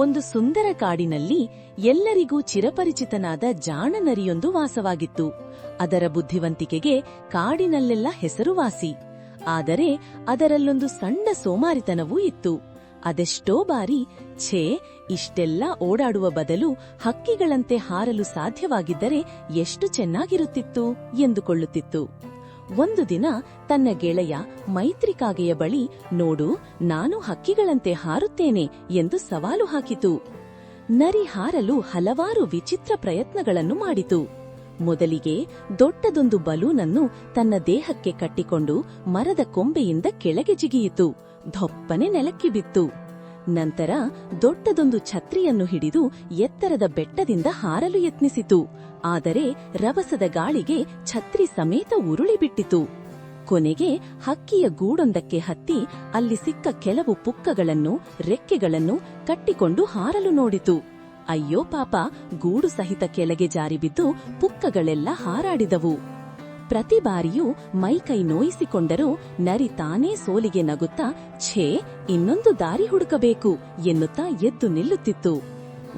ಒಂದು ಸುಂದರ ಕಾಡಿನಲ್ಲಿ ಎಲ್ಲರಿಗೂ ಚಿರಪರಿಚಿತನಾದ ಜಾಣನರಿಯೊಂದು ವಾಸವಾಗಿತ್ತು. ಅದರ ಬುದ್ಧಿವಂತಿಕೆಗೆ ಕಾಡಿನಲ್ಲೆಲ್ಲ ಹೆಸರುವಾಸಿ. ಆದರೆ ಅದರಲ್ಲೊಂದು ಸಣ್ಣ ಸೋಮಾರಿತನವೂ ಇತ್ತು. ಅದೆಷ್ಟೋ ಬಾರಿ ಛೇ, ಇಷ್ಟೆಲ್ಲ ಓಡಾಡುವ ಬದಲು ಹಕ್ಕಿಗಳಂತೆ ಹಾರಲು ಸಾಧ್ಯವಾಗಿದ್ದರೆ ಎಷ್ಟು ಚೆನ್ನಾಗಿರುತ್ತಿತ್ತು ಎಂದುಕೊಳ್ಳುತ್ತಿತ್ತು. ಒಂದು ದಿನ ತನ್ನ ಗೆಳೆಯ ಮೈತ್ರಿಕಾಗೆಯ ಬಳಿ, ನೋಡು, ನಾನು ಹಕ್ಕಿಗಳಂತೆ ಹಾರುತ್ತೇನೆ ಎಂದು ಸವಾಲು ಹಾಕಿತು. ನರಿ ಹಾರಲು ಹಲವಾರು ವಿಚಿತ್ರ ಪ್ರಯತ್ನಗಳನ್ನು ಮಾಡಿತು. ಮೊದಲಿಗೆ ದೊಡ್ಡದೊಂದು ಬಲೂನನ್ನು ತನ್ನ ದೇಹಕ್ಕೆ ಕಟ್ಟಿಕೊಂಡು ಮರದ ಕೊಂಬೆಯಿಂದ ಕೆಳಗೆ ಜಿಗಿಯಿತು. ಧೊಪ್ಪನೆ ನೆಲಕ್ಕೆ ಬಿತ್ತು. ನಂತರ ದೊಡ್ಡದೊಂದು ಛತ್ರಿಯನ್ನು ಹಿಡಿದು ಎತ್ತರದ ಬೆಟ್ಟದಿಂದ ಹಾರಲು ಯತ್ನಿಸಿತು. ಆದರೆ ರಭಸದ ಗಾಳಿಗೆ ಛತ್ರಿ ಸಮೇತ ಉರುಳಿಬಿಟ್ಟಿತು. ಕೊನೆಗೆ ಹಕ್ಕಿಯ ಗೂಡೊಂದಕ್ಕೆ ಹತ್ತಿ ಅಲ್ಲಿ ಸಿಕ್ಕ ಕೆಲವು ಪುಕ್ಕಗಳನ್ನು, ರೆಕ್ಕೆಗಳನ್ನು ಕಟ್ಟಿಕೊಂಡು ಹಾರಲು ನೋಡಿತು. ಅಯ್ಯೋ ಪಾಪ, ಗೂಡು ಸಹಿತ ಕೆಳಗೆ ಜಾರಿಬಿದ್ದು ಪುಕ್ಕಗಳೆಲ್ಲ ಹಾರಾಡಿದವು. ಪ್ರತಿ ಬಾರಿಯೂ ಮೈಕೈ ನೋಯಿಸಿಕೊಂಡರೂ ನರಿ ತಾನೇ ಸೋಲಿಗೆ ನಗುತ್ತಾ, ಛೇ, ಇನ್ನೊಂದು ದಾರಿ ಹುಡುಕಬೇಕು ಎನ್ನುತ್ತಾ ಎದ್ದು ನಿಲ್ಲುತ್ತಿತ್ತು.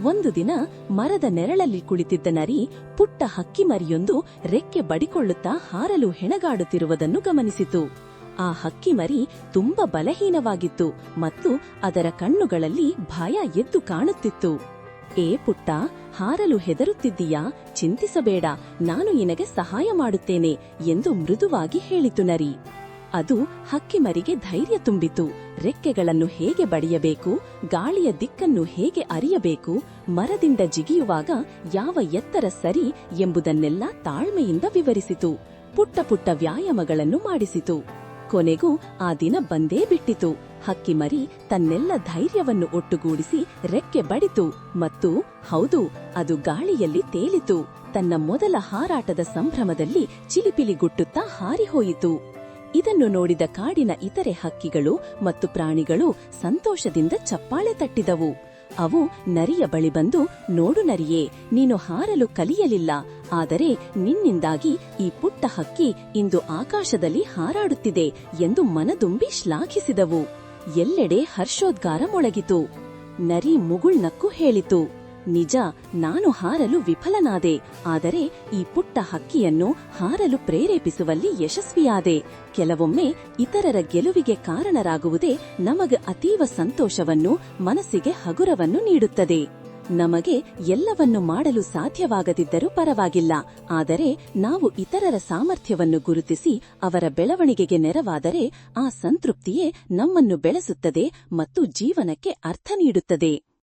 ಒಂದು ದಿನ ಮರದ ನೆರಳಲ್ಲಿ ಕುಳಿತಿದ್ದ ನರಿ ಪುಟ್ಟ ಹಕ್ಕಿ ಮರಿಯೊಂದು ರೆಕ್ಕೆ ಬಡಿಕೊಳ್ಳುತ್ತಾ ಹಾರಲು ಹೆಣಗಾಡುತ್ತಿರುವುದನ್ನು ಗಮನಿಸಿತು. ಆ ಹಕ್ಕಿ ಮರಿ ತುಂಬಾ ಬಲಹೀನವಾಗಿತ್ತು ಮತ್ತು ಅದರ ಕಣ್ಣುಗಳಲ್ಲಿ ಭಯ ಎದ್ದು ಕಾಣುತ್ತಿತ್ತು. ಏ ಪುಟ್ಟ, ಹಾರಲು ಹೆದರುತ್ತಿದ್ದೀಯಾ? ಚಿಂತಿಸಬೇಡ, ನಾನು ನಿನಗೆ ಸಹಾಯ ಮಾಡುತ್ತೇನೆ ಎಂದು ಮೃದುವಾಗಿ ಹೇಳಿತು ನರಿ. ಅದು ಹಕ್ಕಿಮರಿಗೆ ಧೈರ್ಯ ತುಂಬಿತು. ರೆಕ್ಕೆಗಳನ್ನು ಹೇಗೆ ಬಡಿಯಬೇಕು? ಗಾಳಿಯ ದಿಕ್ಕನ್ನು ಹೇಗೆ ಅರಿಯಬೇಕು? ಮರದಿಂದ ಜಿಗಿಯುವಾಗ ಯಾವ ಎತ್ತರ ಸರಿ ಎಂಬುದನ್ನೆಲ್ಲ ತಾಳ್ಮೆಯಿಂದ ವಿವರಿಸಿತು. ಪುಟ್ಟ ಪುಟ್ಟ ವ್ಯಾಯಾಮಗಳನ್ನು ಮಾಡಿಸಿತು. ಕೊನೆಗೂ ಆ ದಿನ ಬಂದೇ ಬಿಟ್ಟಿತು. ಹಕ್ಕಿಮರಿ ತನ್ನೆಲ್ಲ ಧೈರ್ಯವನ್ನು ಒಟ್ಟುಗೂಡಿಸಿ ರೆಕ್ಕೆ ಬಡಿತು. ಮತ್ತು ಹೌದು, ಅದು ಗಾಳಿಯಲ್ಲಿ ತೇಲಿತು. ತನ್ನ ಮೊದಲ ಹಾರಾಟದ ಸಂಭ್ರಮದಲ್ಲಿ ಚಿಲಿಪಿಲಿಗುಟ್ಟುತ್ತಾ ಹಾರಿಹೋಯಿತು. ಇದನ್ನು ನೋಡಿದ ಕಾಡಿನ ಇತರೆ ಹಕ್ಕಿಗಳು ಮತ್ತು ಪ್ರಾಣಿಗಳು ಸಂತೋಷದಿಂದ ಚಪ್ಪಾಳೆ ತಟ್ಟಿದವು. ಅವು ನರಿಯ ಬಳಿ ಬಂದು, ನೋಡು ನರಿಯೇ, ನೀನು ಹಾರಲು ಕಲಿಯಲಿಲ್ಲ. ಆದರೆ ನಿನ್ನಿಂದಾಗಿ ಈ ಪುಟ್ಟ ಹಕ್ಕಿ ಇಂದು ಆಕಾಶದಲ್ಲಿ ಹಾರಾಡುತ್ತಿದೆ ಎಂದು ಮನದುಂಬಿ ಶ್ಲಾಘಿಸಿದವು. ಎಲ್ಲೆಡೆ ಹರ್ಷೋದ್ಗಾರ ಮೊಳಗಿತು. ನರಿ ಮುಗುಳ್ನಕ್ಕು ಹೇಳಿತು, ನಿಜ, ನಾನು ಹಾರಲು ವಿಫಲನಾದೆ, ಆದರೆ ಈ ಪುಟ್ಟ ಹಕ್ಕಿಯನ್ನು ಹಾರಲು ಪ್ರೇರೇಪಿಸುವಲ್ಲಿ ಯಶಸ್ವಿಯಾದೆ. ಕೆಲವೊಮ್ಮೆ ಇತರರ ಗೆಲುವಿಗೆ ಕಾರಣರಾಗುವುದೇ ನಮಗೆ ಅತೀವ ಸಂತೋಷವನ್ನು, ಮನಸ್ಸಿಗೆ ಹಗುರವನ್ನು ನೀಡುತ್ತದೆ. ನಮಗೆ ಎಲ್ಲವನ್ನು ಮಾಡಲು ಸಾಧ್ಯವಾಗದಿದ್ದರೂ ಪರವಾಗಿಲ್ಲ. ಆದರೆ ನಾವು ಇತರರ ಸಾಮರ್ಥ್ಯವನ್ನು ಗುರುತಿಸಿ ಅವರ ಬೆಳವಣಿಗೆಗೆ ನೆರವಾದರೆ ಆ ಸಂತೃಪ್ತಿಯೇ ನಮ್ಮನ್ನು ಬೆಳೆಸುತ್ತದೆ ಮತ್ತು ಜೀವನಕ್ಕೆ ಅರ್ಥ ನೀಡುತ್ತದೆ.